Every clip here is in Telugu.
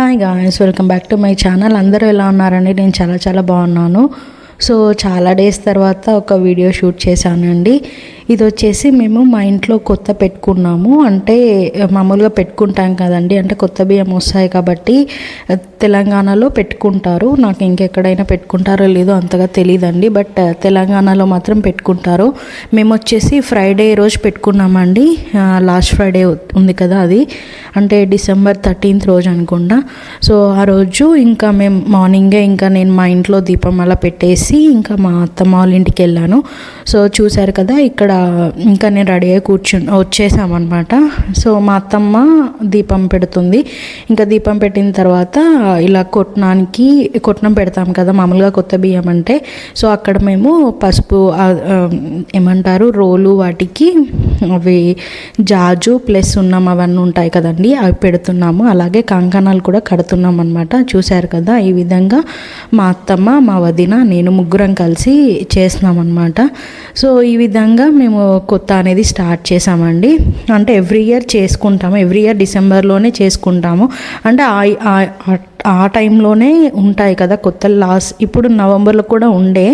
Hi guys welcome back to my channel అందరూ ఎలా ఉన్నారండి? నేను చాలా చాలా బాగున్నాను. సో చాలా డేస్ తర్వాత ఒక వీడియో షూట్ చేశానండి. ఇది వచ్చేసి మేము మా ఇంట్లో కొత్త పెట్టుకున్నాము. అంటే మామూలుగా పెట్టుకుంటాం కదండి. అంటే కొత్త బియ్యం వస్తాయి కాబట్టి తెలంగాణలో పెట్టుకుంటారు. నాకు ఇంకెక్కడైనా పెట్టుకుంటారో లేదో అంతగా తెలియదండి బట్ తెలంగాణలో మాత్రం పెట్టుకుంటారు. మేము వచ్చేసి ఫ్రైడే రోజు పెట్టుకున్నామండి. లాస్ట్ ఫ్రైడే ఉంది కదా అది. అంటే డిసెంబర్ థర్టీన్త్ రోజు అనుకుంటా. సో ఆ రోజు ఇంకా మేము మార్నింగే ఇంకా నేను మా ఇంట్లో దీపం అలా పెట్టేసి ఇంకా మా అత్తమ్మ వాళ్ళ ఇంటికి వెళ్ళాను. సో చూశారు కదా ఇక్కడ ఇంకా నేను రెడీ అయ్యి కూర్చుని వచ్చేసామన్నమాట. సో మా అత్తమ్మ దీపం పెడుతుంది. ఇంకా దీపం పెట్టిన తర్వాత ఇలా కొట్టడానికి కొట్టనం పెడతాం కదా మామూలుగా కొత్త బియ్యం అంటే. సో అక్కడ మేము పసుపు ఏమంటారు రోలు వాటికి అవి జాజు ప్లస్ ఉన్నాం అవన్నీ ఉంటాయి కదండి అవి పెడుతున్నాము. అలాగే కంకణాలు కూడా కడుతున్నాం అనమాట చూశారు కదా ఈ విధంగా మా అత్తమ్మ మా వదిన నేను ముగ్గురం కలిసి చేస్తున్నాం అనమాట సో ఈ విధంగా మేము కొత్త అనేది స్టార్ట్ చేసామండి అంటే ఎవ్రీ ఇయర్ చేసుకుంటాము. ఎవ్రీ ఇయర్ డిసెంబర్లోనే చేసుకుంటాము. అంటే ఆ- టైంలోనే ఉంటాయి కదా కొత్త లాస్ట్ ఇప్పుడు నవంబర్లో కూడా ఉండే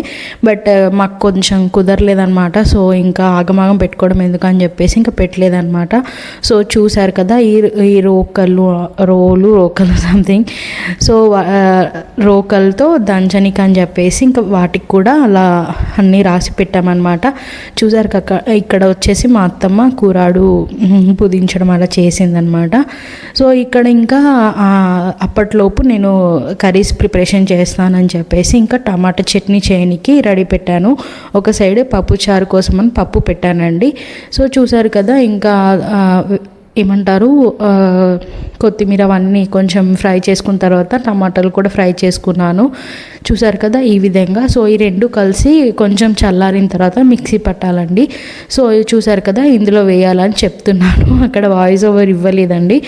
బట్ మాకు కొంచెం కుదరలేదనమాట సో ఇంకా ఆగమాగం పెట్టుకోవడం ఎందుకు అని చెప్పేసి ఇంకా పెట్టలేదనమాట సో చూశారు కదా ఈ ఈ రోకలు రోలు రోకలు సంథింగ్ సో రోకలతో దంచనికి అని చెప్పేసి ఇంకా వాటికి కూడా అలా అన్నీ రాసి పెట్టామన్నమాట. చూసారు కక్క ఇక్కడ వచ్చేసి మా అత్తమ్మ కూరాడు పుదించడం అలా చేసిందనమాట సో ఇక్కడ ఇంకా అప్పట్లో లోపు నేను కర్రీస్ ప్రిపరేషన్ చేస్తానని చెప్పేసి ఇంకా టమాటా చట్నీ చేయనికి రెడీ పెట్టాను. ఒక సైడ్ పప్పు చారు కోసం అని పప్పు పెట్టానండి. సో చూసారు కదా ఇంకా ఏమంటారు కొత్తిమీర అవన్నీ కొంచెం ఫ్రై చేసుకున్న తర్వాత టమాటాలు కూడా ఫ్రై చేసుకున్నాను. చూసారు కదా ఈ విధంగా. సో ఈ రెండు కలిసి కొంచెం చల్లారిన తర్వాత మిక్సీ పట్టాలండి. సో చూసారు కదా ఇందులో వేయాలని చెప్తున్నాను. అక్కడ వాయిస్ ఓవర్ ఇవ్వలేదండి.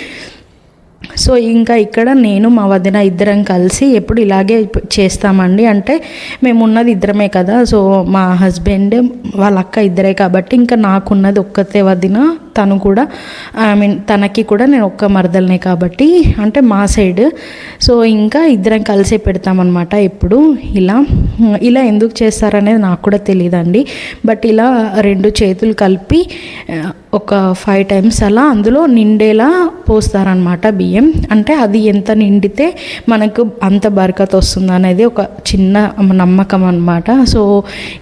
సో ఇంకా ఇక్కడ నేను మా వదిన ఇద్దరం కలిసి ఎప్పుడు ఇలాగే చేస్తామండి. అంటే మేము ఉన్నది ఇద్దరమే కదా సో మా హస్బెండ్ వాళ్ళ అక్క ఇద్దరే కాబట్టి ఇంకా నాకున్నది ఒక్కతే వదిన తను కూడా ఐ మీన్ తనకి కూడా నేను ఒక్క మరదలనే కాబట్టి అంటే మా సైడ్. సో ఇంకా ఇద్దరం కలిసే పెడతామన్నమాట ఎప్పుడు. ఇలా ఇలా ఎందుకు చేస్తారనేది నాకు కూడా తెలియదండి బట్ ఇలా రెండు చేతులు కలిపి ఒక ఫైవ్ టైమ్స్ అలా అందులో నిండేలా పోస్తారనమాట బియ్యం. అంటే అది ఎంత నిండితే మనకు అంత బరకత్ వస్తుంది అనేది ఒక చిన్న నమ్మకం అనమాట సో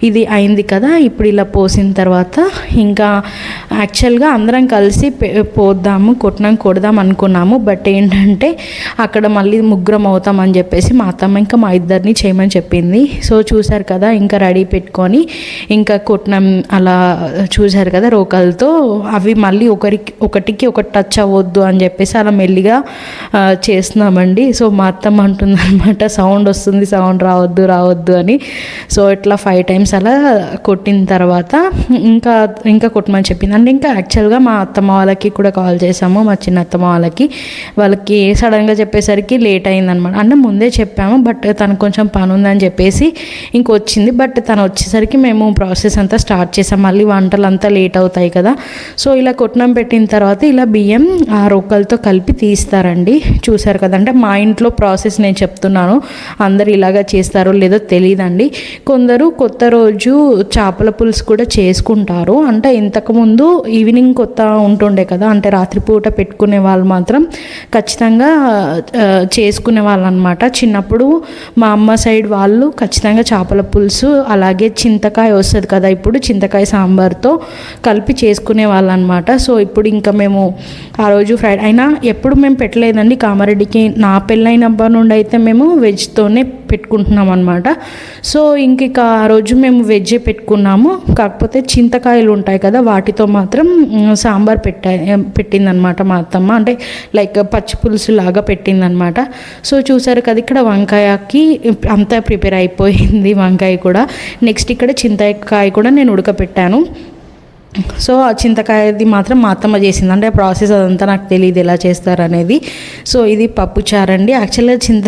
ఇది అయింది కదా ఇప్పుడు ఇలా పోసిన తర్వాత ఇంకా యాక్చువల్గా అందరం కలిసి పోద్దాము కొట్టినాం కొడదాం అనుకున్నాము. బట్ ఏంటంటే అక్కడ మళ్ళీ ముగ్గురం అవుతాం అని చెప్పేసి మా అత్తమ్మ ఇంకా మా ఇద్దరిని చేయమని చెప్పింది. సో చూశారు కదా ఇంకా రెడీ పెట్టుకొని ఇంకా కొట్టినాం అలా చూశారు కదా రోకలతో అవి మళ్ళీ ఒకరికి ఒకటికి ఒకటి టచ్ అవ్వద్దు అని చెప్పేసి అలా మెల్లిగా చేస్తున్నామండి. సో మా అత్తమ్మ అంటుంది అనమాట సౌండ్ వస్తుంది సౌండ్ రావద్దు రావద్దు అని. సో ఇట్లా ఫైవ్ టైమ్స్ అలా కొట్టిన తర్వాత ఇంకా ఇంకా కొట్టమని చెప్పింది అంటే ఇంకా యాక్చువల్గా మా అత్తమ్మ వాళ్ళకి కూడా కాల్ చేసాము మా చిన్న అత్తమ్మ వాళ్ళకి. వాళ్ళకి సడన్గా చెప్పేసరికి లేట్ అయిందనమాట అంటే ముందే చెప్పాము బట్ తనకు కొంచెం పని ఉందని చెప్పేసి ఇంకొచ్చింది. బట్ తను వచ్చేసరికి మేము ప్రాసెస్ అంతా స్టార్ట్ చేసాం. మళ్ళీ వంటలు అంతా లేట్ అవుతాయి కదా. సో ఇలా కొట్నం పెట్టిన తర్వాత ఇలా బియ్యం ఆ రొక్కలతో కలిపి తీస్తారండి. చూసారు కదా అంటే మా ఇంట్లో ప్రాసెస్ నేను చెప్తున్నాను. అందరు ఇలాగా చేస్తారో లేదో తెలియదండి కొందరు కొత్త రోజు చేపల పులుసు కూడా చేసుకుంటారు. అంటే ఇంతకుముందు ఈవినింగ్ కొత్త ఉంటుండే కదా అంటే రాత్రిపూట పెట్టుకునే వాళ్ళు మాత్రం ఖచ్చితంగా చేసుకునే వాళ్ళు అనమాట చిన్నప్పుడు మా అమ్మ సైడ్ వాళ్ళు ఖచ్చితంగా చేపల పులుసు అలాగే చింతకాయ వస్తుంది కదా ఇప్పుడు చింతకాయ సాంబార్తో కలిపి చేసుకునే వాళ్ళనమాట సో ఇప్పుడు ఇంకా మేము ఆ రోజు ఫ్రైడ్ అయినా ఎప్పుడు మేము పెట్టలేదండి. కామారెడ్డికి నా పెళ్ళైనప్పటి నుండి అయితే మేము వెజ్తోనే పెట్టుకుంటున్నాం అనమాట సో ఇంక ఇక ఆ రోజు మేము వెజ్జే పెట్టుకున్నాము. కాకపోతే చింతకాయలు ఉంటాయి కదా వాటితో మాత్రం సాంబార్ పెట్టా పెట్టిందనమాట మా అత్తమ్మ. అంటే లైక్ పచ్చి పులుసు లాగా పెట్టిందనమాట సో చూసారు కదా ఇక్కడ వంకాయకి అంతా ప్రిపేర్ అయిపోయింది వంకాయ కూడా. నెక్స్ట్ ఇక్కడ చింతకాయ కూడా నేను ఉడకపెట్టాను. సో ఆ చింతకాయది మాత్రం మా అత్తమ్మ చేసింది. అంటే ప్రాసెస్ అదంతా నాకు తెలియదు ఎలా చేస్తారనేది. సో ఇది పప్పుచారు అండి. యాక్చువల్గా చింత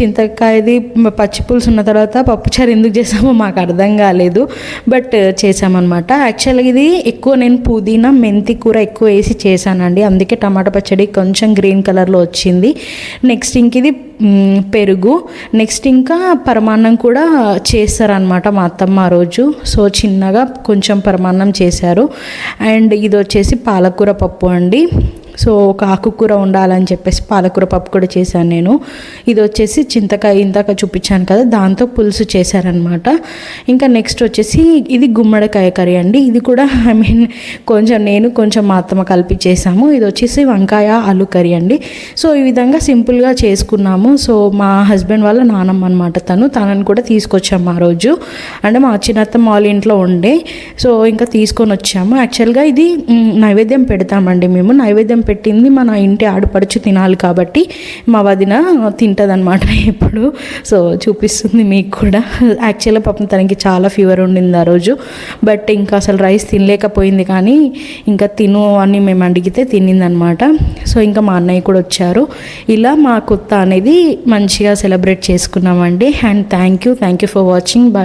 చింతకాయది పచ్చి పులుసు ఉన్న తర్వాత పప్పుచారు ఎందుకు చేసామో మాకు అర్థం కాలేదు. బట్ చేసామన్నమాట. యాక్చువల్గా ఇది ఎక్కువ నేను పుదీనా మెంతి కూర ఎక్కువ వేసి చేశానండి. అందుకే టమాటా పచ్చడి కొంచెం గ్రీన్ కలర్లో వచ్చింది. నెక్స్ట్ ఇంక ఇది పెరుగు. నెక్స్ట్ ఇంకా పరమాన్నం కూడా చేస్తారనమాట మా అత్తమ్మ ఆ రోజు. సో చిన్నగా కొంచెం పరమాన్నం చేశారు. అండ్ ఇది వచ్చేసి పాలకూర పప్పు అండి. సో ఒక ఆకుకూర ఉండాలని చెప్పేసి పాలకూర పప్పు కూడా చేశాను నేను. ఇది వచ్చేసి చింతకాయ ఇందాక చూపించాను కదా దాంతో పులుసు చేశారనమాట. ఇంకా నెక్స్ట్ వచ్చేసి ఇది గుమ్మడికాయ కర్రీ అండి. ఇది కూడా ఐ మీన్ కొంచెం నేను కొంచెం మా అత్తమ్మ కలిపి చేసాము ఇది వచ్చేసి వంకాయ ఆలు కర్రీ అండి. సో ఈ విధంగా సింపుల్గా చేసుకున్నాము. సో మా హస్బెండ్ వాళ్ళ నానమ్మ అనమాట తను. తనని కూడా తీసుకొచ్చాము ఆ రోజు. అంటే మా చిన్నత్తమ్మ వాళ్ళ ఇంట్లో ఉండే. సో ఇంకా తీసుకొని వచ్చాము. యాక్చువల్గా ఇది నైవేద్యం పెడతామండి మేము. నైవేద్యం పెట్టింది మన ఇంటి ఆడపడుచు తినాలి కాబట్టి మా వదిన తింటుంది అనమాట ఎప్పుడు. సో చూపిస్తుంది మీకు కూడా. యాక్చువల్గా పాపం తనకి చాలా ఫీవర్ ఉండింది ఆ రోజు. బట్ ఇంకా అసలు రైస్ తినలేకపోయింది కానీ ఇంకా తిను అని మేము అడిగితే తినిందనమాట సో ఇంకా మా అన్నయ్య కూడా వచ్చారు. ఇలా మా కొత్త అనేది మంచిగా సెలబ్రేట్ చేసుకున్నామండి. And thank you thank you for watching bye